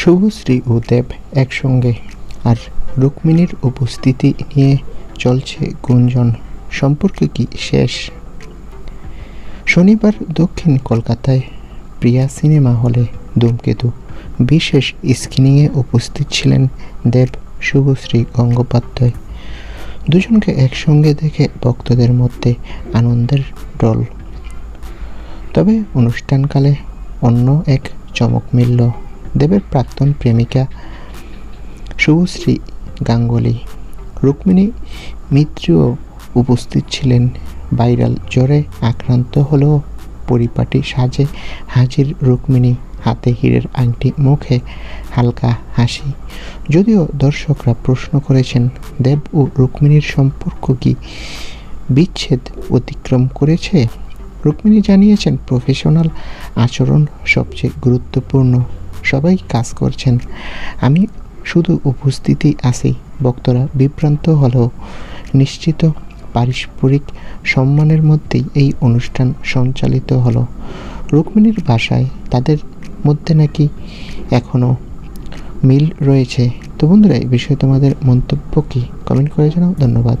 শুভশ্রী ও দেব একসঙ্গে। আর রুক্মিণীর উপস্থিতি নিয়ে চলছে গুঞ্জন। সম্পর্কে কি শেষ? শনিবার দক্ষিণ কলকাতায় প্রিয়া সিনেমা হলে ধূমকেতু। বিশেষ স্ক্রিনিংয়ে উপস্থিত ছিলেন দেব, শুভশ্রী গঙ্গোপাধ্যায়। দুজনকে একসঙ্গে দেখে ভক্তদের মধ্যে আনন্দের ডল তবে অনুষ্ঠানকালে অন্য এক চমক মিলল। দেবের প্রাক্তন প্রেমিকা শুভশ্রী গাঙ্গুলি। রুক্মিণী মিত্রও উপস্থিত ছিলেন। ভাইরাল জ্বরে আক্রান্ত হলেও পরিপাটি সাজে হাজির রুক্মিণী হাতে হীরের আংটি মুখে হালকা হাসি। যদিও দর্শকরা প্রশ্ন করেছেন, দেব ও রুক্মিণীর সম্পর্ক কি? বিচ্ছেদ অতিক্রম করেছে? রুক্মিণী জানিয়েছেন, প্রফেশনাল আচরণ সবচেয়ে গুরুত্বপূর্ণ। সবাই কাজ করছেন। আমি শুধু উপস্থিতি আছি বক্তরা বিভ্রান্ত হলেও নিশ্চিত পারস্পরিক সম্মানের মধ্যেই এই অনুষ্ঠান সঞ্চালিত হলো। রুক্মিণীর ভাষায় তাদের মধ্যে নাকি এখনও মিল রয়েছে। তো বন্ধুরা, এই বিষয়ে তোমাদের মন্তব্য কি? কমেন্ট করে জানাও। ধন্যবাদ।